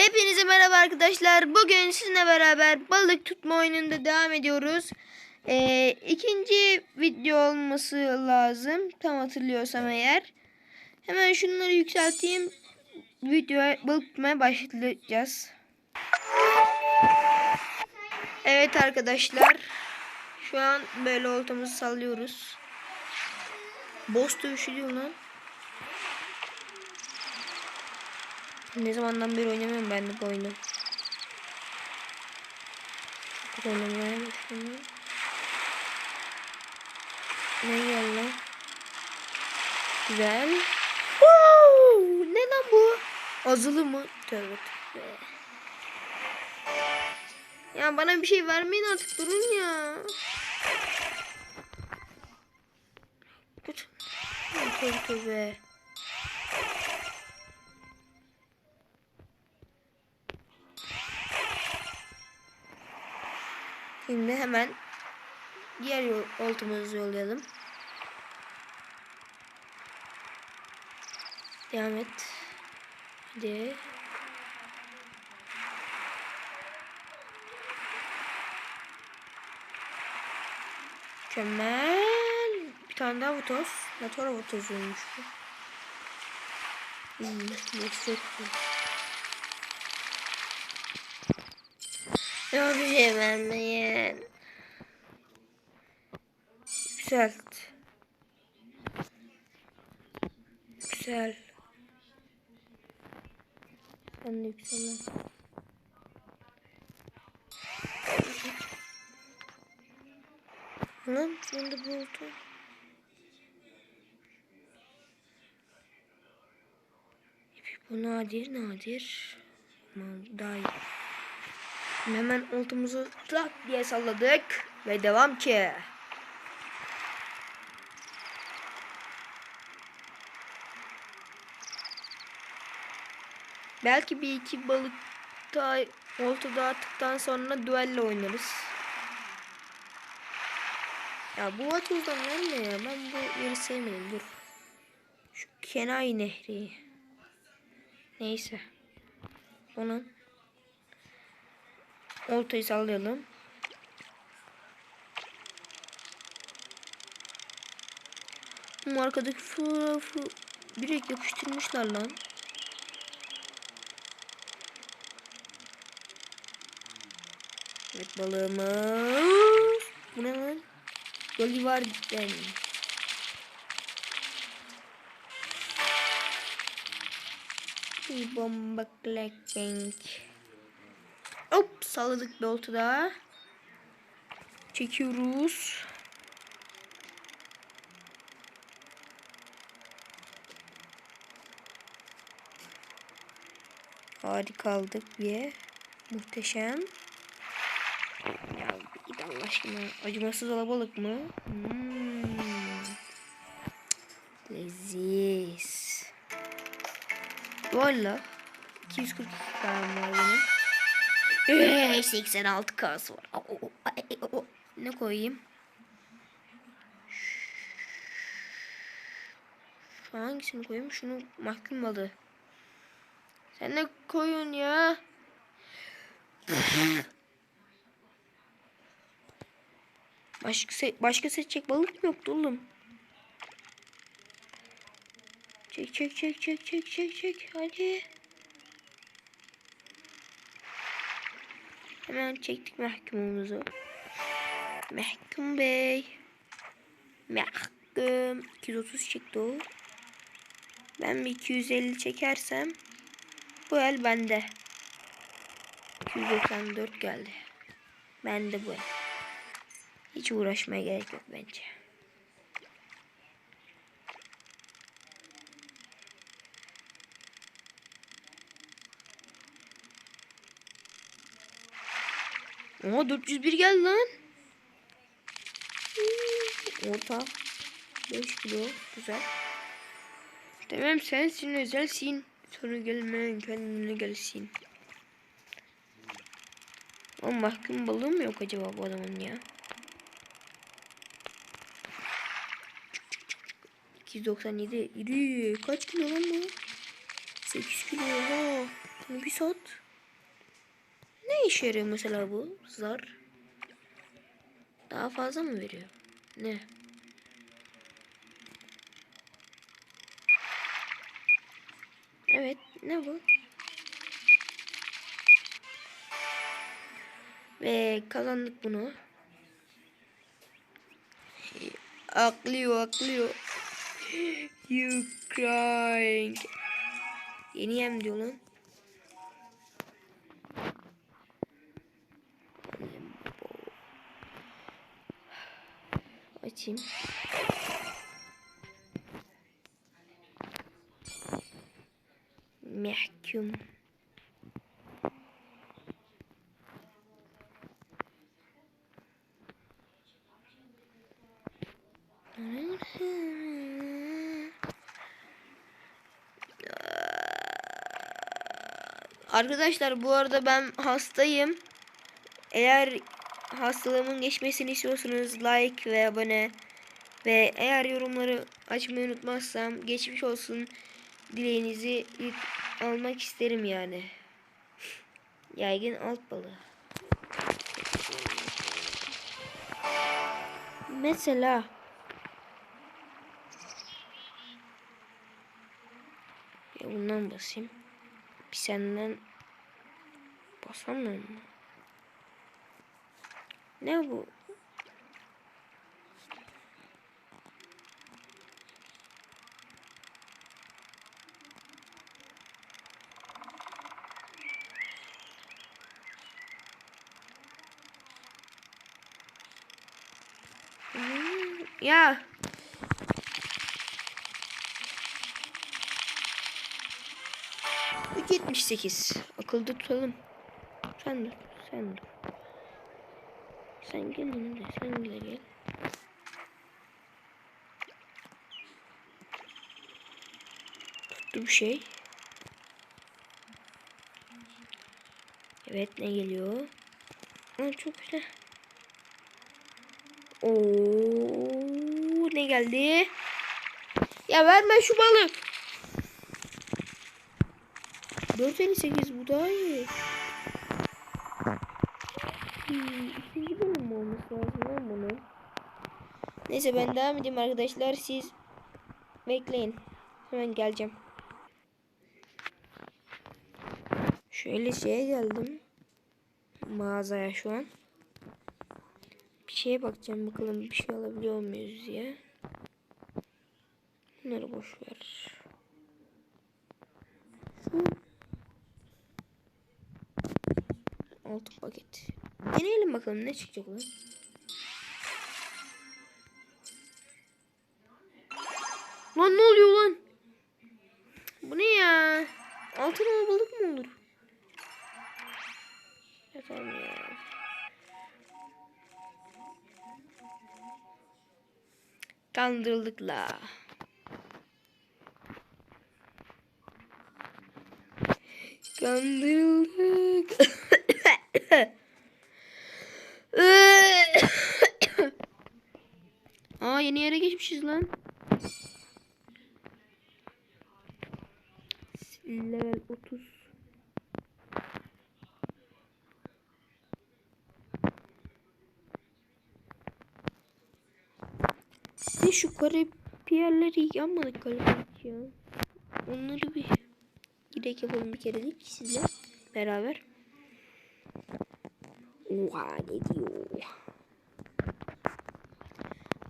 Hepinize merhaba arkadaşlar. Bugün sizinle beraber balık tutma oyununda devam ediyoruz. Ee, ikinci video olması lazım. Tam hatırlıyorsam eğer. Hemen şunları yükselteyim. Videoya balık tutmaya başlayacağız. Evet arkadaşlar. Şu an böyle oltamızı sallıyoruz. Boss dövüşü diyor lan. Ne zamandan beri oynamıyorum ben de bu oyunu. Çok oynamaya başladım. Ne geldi? Güzel. Wow! Ne lan bu? Azılı mı? Tövbe tövbe. Ya bana bir şey vermeyin artık durun ya. Tut. Tövbe tövbe. Şimdi hemen diğer yol, oltamızı yollayalım. Devam et. Hadi. Mükemmel. Bir tane daha votoz. Natura votozuymuş bu. Hmm, bu şey vermeyin. Yükselt. Güzel. Ben de yükselemem. Lan şunda bir oldu. Bu nadir nadir. Daha iyi. Hemen oltumuzu tak diye salladık ve devam ki. Belki bir iki balık daha olta daha attıktan sonra duello oynarız. Ya bu vatozdan ne ya? Ben bu yeri sevmedim. Dur. Şu Kenai Nehri. Neyse. Onun Oltayı sallayalım. Bu arkadaki fotoğrafı direkt yapıştırmışlar lan. Evet balığımız. Bu ne lan? Bolivar den. Bir bomba clackbank. Hop salladık bir oltu daha. Çekiyoruz. Harika aldık bir. Muhteşem. Ya Allah aşkına. Acımasız alabalık mı? Hmm. Leziz. Valla. 240 tane var benim. Eee, 86 kas var. Ne koyayım? Şu hangisini koyayım? Şunu mahkum balığı. Sen ne koyuyorsun ya? Başka başka seçecek balık mı yoktu oğlum? Çek çek çek çek çek çek çek hadi. Hemen çektik mahkumumuzu. Mahkum bey. Mahkum. 230 çekti o. Ben bir 250 çekersem bu el bende. 294 geldi. Bende bu el. Hiç uğraşmaya gerek yok bence. Oha 401 geldi lan. Orta. 5 kilo. Güzel. Tamam sensin özelsin. Sonra gelmeyen kendine gelsin. O mahkum balığı mı yok acaba bu adamın ya? 297 iri. Kaç kilo lan bu? 8 kilo. Oha. Bunu bir sat. Ne işe yarıyor mesela bu zar? Daha fazla mı veriyor? Ne? Evet, ne bu? Ve kazandık bunu. Aklıyor, aklıyor. You crying. Yeni yem diyor lan. Açayım. Mahkum. Arkadaşlar bu arada ben hastayım. Eğer hastalığımın geçmesini istiyorsanız like ve abone ve eğer yorumları açmayı unutmazsam geçmiş olsun dileğinizi almak isterim yani. Yaygın alt balığı. Mesela ya bundan basayım. Bir senden basamıyorum? Ne bu? Ya. Üç yetmiş sekiz. Akılda tutalım. Sen dur. Sen dur. Sen gel önümde. Sen de gel. Tuttu bir şey. Evet ne geliyor? Aa, çok güzel. Oo ne geldi? Ya verme şu balık. 458 bu daha iyi. Hmm, ikinci bölüm mü olması lazım lan bunun? Neyse ben devam edeyim arkadaşlar. Siz bekleyin. Hemen geleceğim. Şöyle şeye geldim. Mağazaya şu an. Bir şeye bakacağım bakalım bir şey alabiliyor muyuz diye. Bunları boş ver. Şu paket. Deneyelim bakalım ne çıkacak lan. Kandırıldık la. Kandırıldık. Aa yeni yere geçmişiz lan. Level 30. Size şu garip yerleri yanmadık galiba ya. Onları bir gidek yapalım bir kerelik sizle beraber. Oha ne diyor?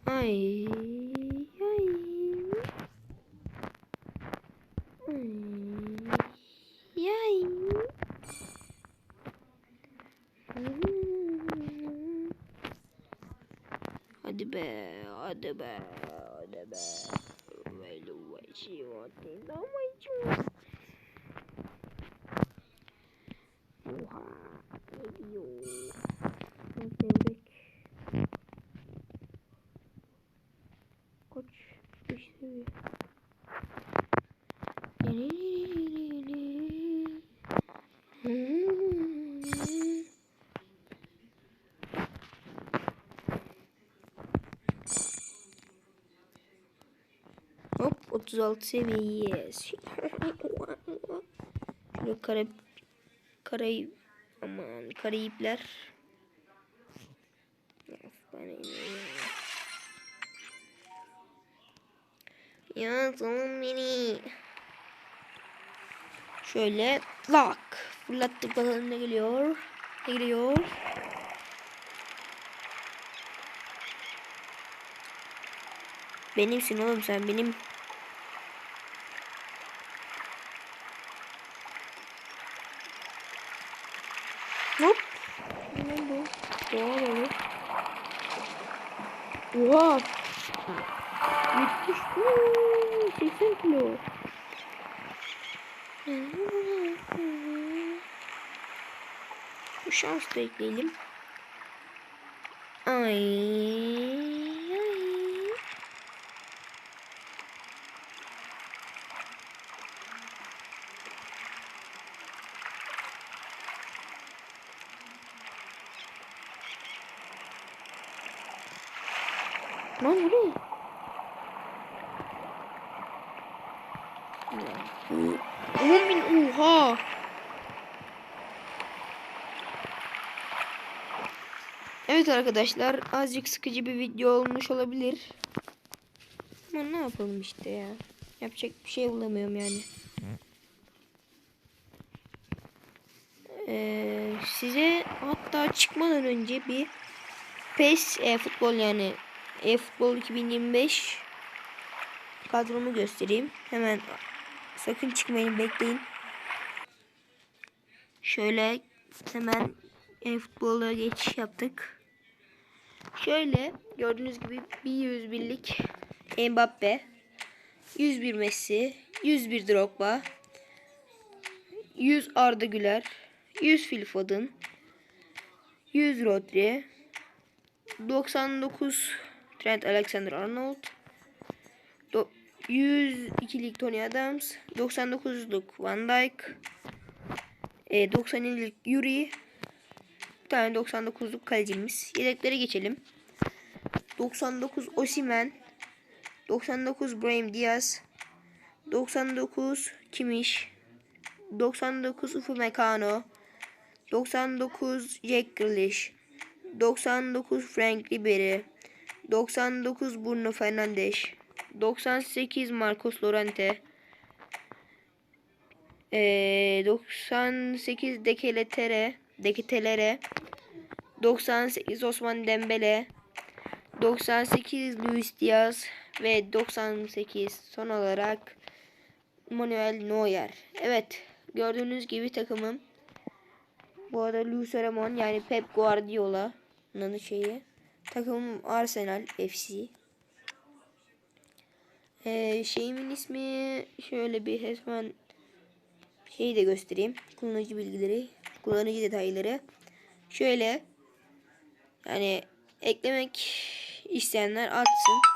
Ay. Ay ay. Hadi be, hadi be, hadi be. Böyle uğraşıyor, dinlemeyeceğim. Oha, ne diyor? Ben sevdik. Koç, bir seviyor. Hmm. Hop 36 seviyeyiz. Şöyle kara karayı Aman Karayipler. Ya salın beni. Şöyle lak. Fırlattık bakalım ne geliyor. Ne geliyor. Benimsin oğlum sen benim. Hop. Ne bu? Doğa balı. Oha. Yetmiş. Huu, 80 kilo. Bu şans da ekleyelim. Ay. Lan bu ne? On. Evet arkadaşlar azıcık sıkıcı bir video olmuş olabilir. Ama ne yapalım işte ya. Yapacak bir şey bulamıyorum yani. Ee, size hatta çıkmadan önce bir PES e, futbol yani e futbol 2025 kadromu göstereyim. Hemen sakın çıkmayın bekleyin. Şöyle hemen e futbola geçiş yaptık. Şöyle gördüğünüz gibi bir 101'lik Mbappe, 101 Messi, 101 Drogba, 100 Arda Güler, 100 Phil Foden, 100 Rodri, 99 Trent Alexander-Arnold, do- 102'lik Tony Adams, 99'luk Van Dijk, e, 90'lık Yuri, bir tane 99'luk kalecimiz. Yedeklere geçelim. 99 Osimen, 99 Brahim Diaz, 99 Kimmich, 99 Upamecano, 99 Jack Grealish, 99 Frank Ribery, 99 Bruno Fernandes, 98 Marcos Llorente, ee, 98 Dekeletere, Deketelere, 98 Osman Dembele, 98 Luis Diaz ve 98 son olarak Manuel Neuer. Evet gördüğünüz gibi takımım. Bu arada Luis Ramon yani Pep Guardiola'nın şeyi. Takımım Arsenal FC. Ee, şeyimin ismi şöyle bir hemen şeyi de göstereyim. Kullanıcı bilgileri, kullanıcı detayları. Şöyle yani eklemek isteyenler atsın.